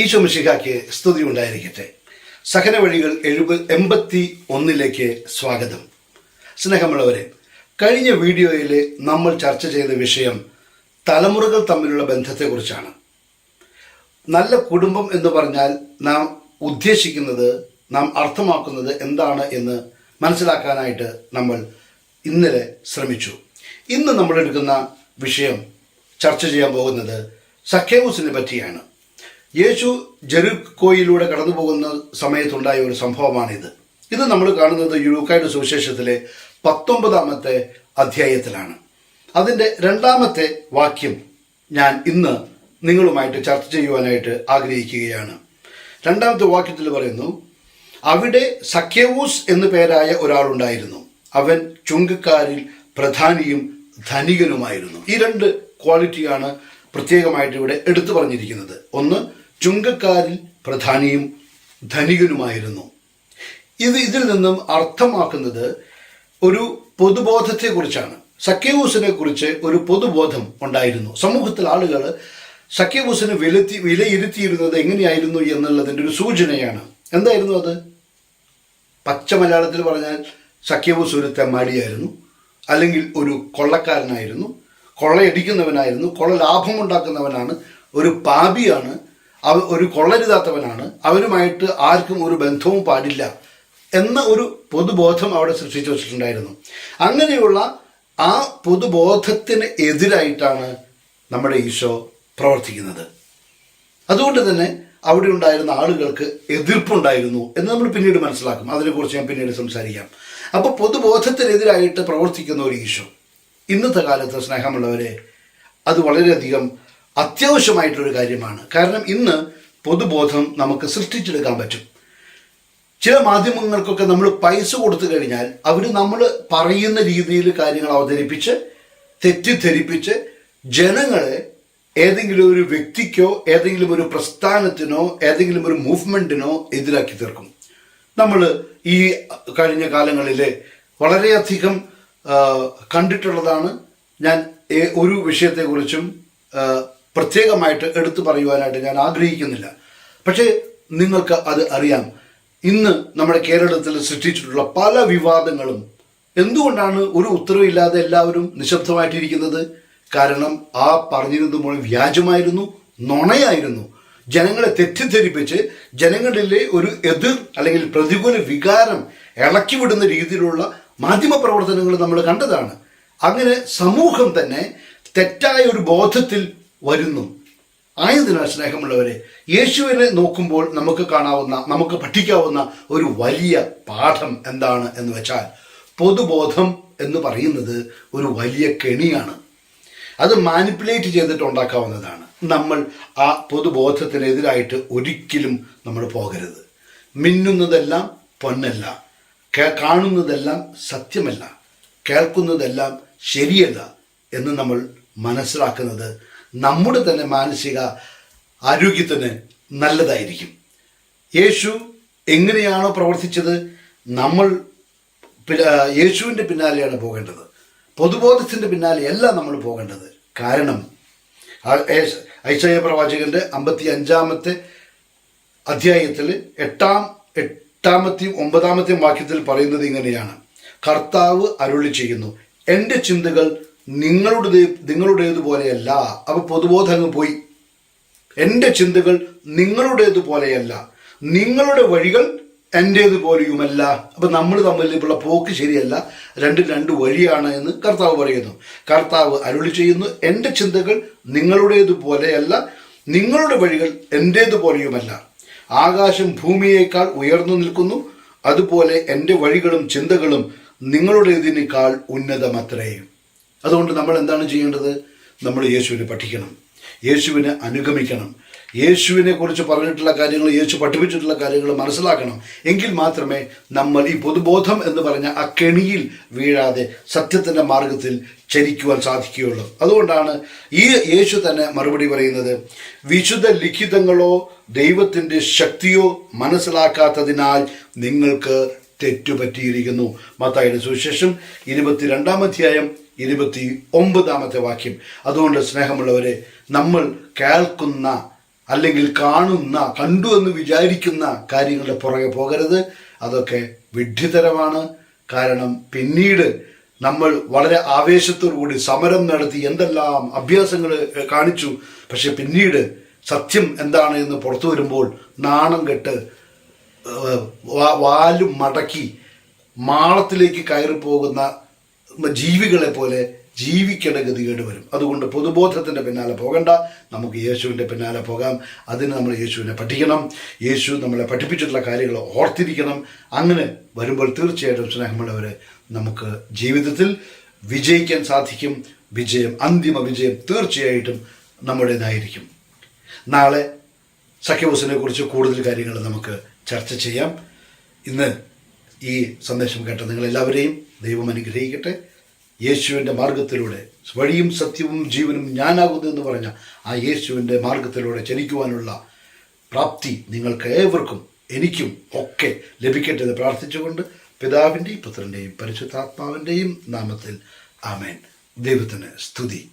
ഈശോ മിശിഹാക്ക് സ്തുതി ഉണ്ടായിരിക്കട്ടെ. സഹന വഴികൾ എഴുപ എൺപത്തി ഒന്നിലേക്ക് സ്വാഗതം. സ്നേഹമുള്ളവരെ കഴിഞ്ഞ വീഡിയോയിൽ നമ്മൾ ചർച്ച ചെയ്ത വിഷയം തലമുറകൾ തമ്മിലുള്ള ബന്ധത്തെക്കുറിച്ചാണ്. നല്ല കുടുംബം എന്ന് പറഞ്ഞാൽ നാം ഉദ്ദേശിക്കുന്നത് നാം അർത്ഥമാക്കുന്നത് എന്താണ് എന്ന് മനസ്സിലാക്കാനായിട്ട് നമ്മൾ ഇന്നലെ ശ്രമിച്ചു. ഇന്ന് നമ്മൾ എടുക്കുന്ന വിഷയം ചർച്ച ചെയ്യാൻ പോകുന്നത് സഖ്യവൂസിനെ പറ്റിയാണ്. യേശു ജെറുക്കോയിലൂടെ കടന്നു പോകുന്ന സമയത്തുണ്ടായ ഒരു സംഭവമാണിത്. ഇത് നമ്മൾ കാണുന്നത് യുലൂക്കായുടെ സുവിശേഷത്തിലെ പത്തൊമ്പതാമത്തെ അധ്യായത്തിലാണ്. അതിന്റെ രണ്ടാമത്തെ വാക്യം ഞാൻ ഇന്ന് നിങ്ങളുമായിട്ട് ചർച്ച ചെയ്യുവാനായിട്ട് ആഗ്രഹിക്കുകയാണ്. രണ്ടാമത്തെ വാക്യത്തിൽ പറയുന്നു അവിടെ സഖ്യവൂസ് എന്നു പേരായ ഒരാളുണ്ടായിരുന്നു. അവൻ ചുങ്കക്കാരിൽ പ്രധാനിയും ധനികനുമായിരുന്നു. ഈ രണ്ട് ക്വാളിറ്റിയാണ് പ്രത്യേകമായിട്ട് ഇവിടെ എടുത്തു പറഞ്ഞിരിക്കുന്നത്. ഒന്ന് ചുങ്കക്കാരിൽ പ്രധാനിയും ധനികനുമായിരുന്നു. ഇത് ഇതിൽ നിന്നും അർത്ഥമാക്കുന്നത് ഒരു പൊതുബോധത്തെക്കുറിച്ചാണ്. സഖ്യവൂസിനെ കുറിച്ച് ഒരു പൊതുബോധം ഉണ്ടായിരുന്നു. സമൂഹത്തിൽ ആളുകൾ സഖ്യവൂസിനെ വിലത്തി വിലയിരുത്തിയിരുന്നത് എങ്ങനെയായിരുന്നു എന്നുള്ളതിന്റെ ഒരു സൂചനയാണ്. എന്തായിരുന്നു അത്? പച്ച മലയാളത്തിൽ പറഞ്ഞാൽ സഖ്യവൂസ് ഒരു തെമ്മാടിയായിരുന്നു. അല്ലെങ്കിൽ ഒരു കൊള്ളക്കാരനായിരുന്നു. കൊള്ളയടിക്കുന്നവനായിരുന്നു. കൊള്ള ലാഭമുണ്ടാക്കുന്നവനാണ് ഒരു പാപിയാണ്. അവ ഒരു കൊള്ളരുതാത്തവനാണ്. അവരുമായിട്ട് ആർക്കും ഒരു ബന്ധവും പാടില്ല എന്ന ഒരു പൊതുബോധം അവിടെ സൃഷ്ടിച്ചു വെച്ചിട്ടുണ്ടായിരുന്നു. അങ്ങനെയുള്ള ആ പൊതുബോധത്തിന് എതിരായിട്ടാണ് നമ്മുടെ ഈശോ പ്രവർത്തിക്കുന്നത്. അതുകൊണ്ട് തന്നെ അവിടെ ഉണ്ടായിരുന്ന ആളുകൾക്ക് എതിർപ്പുണ്ടായിരുന്നു എന്ന് നമ്മൾ പിന്നീട് മനസ്സിലാക്കും. അതിനെക്കുറിച്ച് ഞാൻ പിന്നീട് സംസാരിക്കാം. അപ്പോൾ പൊതുബോധത്തിനെതിരായിട്ട് പ്രവർത്തിക്കുന്ന ഒരു ഈശോ. ഇന്നത്തെ കാലത്ത് സ്നേഹമുള്ളവരെ അത് വളരെയധികം അത്യാവശ്യമായിട്ടൊരു കാര്യമാണ്. കാരണം ഇന്ന് പൊതുബോധം നമുക്ക് സൃഷ്ടിച്ചെടുക്കാൻ പറ്റും. ചില മാധ്യമങ്ങൾക്കൊക്കെ നമ്മൾ പൈസ കൊടുത്തു കഴിഞ്ഞാൽ അവർ നമ്മൾ പറയുന്ന രീതിയിൽ കാര്യങ്ങൾ അവതരിപ്പിച്ച് തെറ്റിദ്ധരിപ്പിച്ച് ജനങ്ങളെ ഏതെങ്കിലും ഒരു വ്യക്തിക്കോ ഏതെങ്കിലും ഒരു പ്രസ്ഥാനത്തിനോ ഏതെങ്കിലും ഒരു മൂവ്മെന്റിനോ എതിരാക്കി തീർക്കും. നമ്മൾ ഈ കഴിഞ്ഞ കാലങ്ങളിൽ വളരെയധികം കണ്ടിട്ടുള്ളതാണ്. ഞാൻ ഒരു വിഷയത്തെക്കുറിച്ചും പ്രത്യേകമായിട്ട് എടുത്തു പറയുവാനായിട്ട് ഞാൻ ആഗ്രഹിക്കുന്നില്ല. പക്ഷേ നിങ്ങൾക്ക് അത് അറിയാം. ഇന്ന് നമ്മുടെ കേരളത്തിൽ സൃഷ്ടിച്ചിട്ടുള്ള പല വിവാദങ്ങളും എന്തുകൊണ്ടാണ് ഒരു ഉത്തരവില്ലാതെ എല്ലാവരും നിശബ്ദമായിട്ടിരിക്കുന്നത്? കാരണം ആ പറഞ്ഞിരുന്നത് മുഴുവൻ വ്യാജമായിരുന്നു നുണയായിരുന്നു. ജനങ്ങളെ തെറ്റിദ്ധരിപ്പിച്ച് ജനങ്ങളിലെ ഒരു എതിർ അല്ലെങ്കിൽ പ്രതികൂല വികാരം ഇളക്കി വിടുന്ന രീതിയിലുള്ള മാധ്യമ പ്രവർത്തനങ്ങൾ നമ്മൾ കണ്ടതാണ്. അങ്ങനെ സമൂഹം തന്നെ തെറ്റായ ഒരു ബോധത്തിൽ വരുന്നു. ആയതിനാൽ സ്നേഹമുള്ളവരെ യേശുവിനെ നോക്കുമ്പോൾ നമുക്ക് കാണാവുന്ന നമുക്ക് പഠിക്കാവുന്ന ഒരു വലിയ പാഠം എന്താണ് എന്ന് വെച്ചാൽ പൊതുബോധം എന്ന് പറയുന്നത് ഒരു വലിയ കെണിയാണ്. അത് മാനിപ്പുലേറ്റ് ചെയ്തിട്ട് ഉണ്ടാക്കാവുന്നതാണ്. നമ്മൾ ആ പൊതുബോധത്തിനെതിരായിട്ട് ഒരിക്കലും നമ്മൾ പോകരുത്. മിന്നുന്നതെല്ലാം പൊന്നല്ല. കാണുന്നതെല്ലാം സത്യമല്ല. കേൾക്കുന്നതെല്ലാം ശരിയല്ല എന്ന് നമ്മൾ മനസ്സിലാക്കുന്നത് നമ്മുടെ തന്നെ മാനസിക ആരോഗ്യത്തിന് നല്ലതായിരിക്കും. യേശു എങ്ങനെയാണോ പ്രവർത്തിച്ചത് നമ്മൾ യേശുവിന്റെ പിന്നാലെയാണ് പോകേണ്ടത്. പൊതുബോധത്തിന്റെ പിന്നാലെയല്ല നമ്മൾ പോകേണ്ടത്. കാരണം ഐശയ പ്രവാചകന്റെ അമ്പത്തി അഞ്ചാമത്തെ അധ്യായത്തിൽ എട്ടാം എട്ടാമത്തെയും ഒമ്പതാമത്തെയും വാക്യത്തിൽ പറയുന്നത് ഇങ്ങനെയാണ്. കർത്താവ് അരുളി ചെയ്യുന്നു എന്റെ ചിന്തകൾ നിങ്ങളുടെ നിങ്ങളുടേതുപോലെയല്ല. അപ്പോൾ പൊതുബോധം അങ്ങ് പോയി. എന്റെ ചിന്തകൾ നിങ്ങളുടേതുപോലെയല്ല. നിങ്ങളുടെ വഴികൾ എന്റേതുപോലെയുമല്ല അപ്പം നമ്മൾ തമ്മിൽ തമ്മിലുള്ള പോക്ക് ശരിയല്ല. രണ്ടും രണ്ട് വഴിയാണ് എന്ന് കർത്താവ് പറയുന്നു. കർത്താവ് അരുളി ചെയ്യുന്നു എന്റെ ചിന്തകൾ നിങ്ങളുടേതുപോലെയല്ല. നിങ്ങളുടെ വഴികൾ എന്റേതുപോലെയുമല്ല ആകാശം ഭൂമിയേക്കാൾ ഉയർന്നു നിൽക്കുന്നു. അതുപോലെ എന്റെ വഴികളും ചിന്തകളും നിങ്ങളുടേതിനേക്കാൾ ഉന്നതമത്രേ. അതുകൊണ്ട് നമ്മൾ എന്താണ് ചെയ്യേണ്ടത്? നമ്മൾ യേശുവിനെ പഠിക്കണം. യേശുവിനെ അനുഗമിക്കണം. യേശുവിനെ കുറിച്ച് പറഞ്ഞിട്ടുള്ള കാര്യങ്ങൾ യേശു പഠിപ്പിച്ചിട്ടുള്ള കാര്യങ്ങൾ മനസ്സിലാക്കണം. എങ്കിൽ മാത്രമേ നമ്മൾ ഈ പൊതുബോധം എന്ന് പറഞ്ഞ ആ കെണിയിൽ വീഴാതെ സത്യത്തിന്റെ മാർഗത്തിൽ ചരിക്കുവാൻ സാധിക്കുകയുള്ളൂ. അതുകൊണ്ടാണ് ഈ യേശു തന്നെ മറുപടി പറയുന്നത് വിശുദ്ധ ലിഖിതങ്ങളോ ദൈവത്തിന്റെ ശക്തിയോ മനസ്സിലാക്കാത്തതിനാൽ നിങ്ങൾക്ക് തെറ്റുപറ്റിയിരിക്കുന്നു. മത്തായുടെ സുവിശേഷം ഇരുപത്തിരണ്ടാം അധ്യായം ഇരുപത്തി ഒമ്പതാമത്തെ വാക്യം. അതുകൊണ്ട് സ്നേഹമുള്ളവരെ നമ്മൾ കേൾക്കുന്ന അല്ലെങ്കിൽ കാണുന്ന കണ്ടു എന്ന് വിചാരിക്കുന്ന കാര്യങ്ങളുടെ പുറകെ പോകരുത്. അതൊക്കെ വിഡ്ഢിതരമാണ്. കാരണം പിന്നീട് നമ്മൾ വളരെ ആവേശത്തോടുകൂടി സമരം നടത്തി എന്തെല്ലാം അഭ്യാസങ്ങൾ കാണിച്ചു. പക്ഷെ പിന്നീട് സത്യം എന്താണ് എന്ന് പുറത്തു വരുമ്പോൾ നാണം കെട്ട് വാലും മടക്കി മാളത്തിലേക്ക് കയറി പോകുന്ന ജീവികളെ പോലെ ജീവിക്കേണ്ട ഗതികേട് വരും. അതുകൊണ്ട് പൊതുബോധത്തിന്റെ പിന്നാലെ പോകണ്ട. നമുക്ക് യേശുവിന്റെ പിന്നാലെ പോകാം. അതിന് നമ്മൾ യേശുവിനെ പഠിക്കണം. യേശു നമ്മളെ പഠിപ്പിച്ചിട്ടുള്ള കാര്യങ്ങൾ ഓർത്തിരിക്കണം. അങ്ങനെ വരുമ്പോൾ തീർച്ചയായിട്ടും സ്നേഹമുള്ളവർ നമുക്ക് ജീവിതത്തിൽ വിജയിക്കാൻ സാധിക്കും. വിജയം അന്തിമ വിജയം തീർച്ചയായിട്ടും നമ്മുടേതായിരിക്കും. നാളെ സഖ്യബോസിനെ കുറിച്ച് കൂടുതൽ കാര്യങ്ങൾ നമുക്ക് ചർച്ച ചെയ്യാം. ഇന്ന് ഈ സന്ദേശം കേട്ട നിങ്ങളെല്ലാവരെയും ദൈവം അനുഗ്രഹിക്കട്ടെ. യേശുവിന്റെ മാർഗത്തിലൂടെ വഴിയും സത്യവും ജീവനും ഞാനാകുന്നു എന്ന് പറഞ്ഞ ആ യേശുവിന്റെ മാർഗത്തിലൂടെ ചലിക്കുവാനുള്ള പ്രാപ്തി നിങ്ങൾക്ക് ഏവർക്കും എനിക്കും ഒക്കെ ലഭിക്കട്ടെ എന്ന് പ്രാർത്ഥിച്ചുകൊണ്ട് പിതാവിന്റെയും പുത്രന്റെയും പരിശുദ്ധാത്മാവിന്റെയും നാമത്തിൽ ആമേൻ. ദൈവത്തിന് സ്തുതി.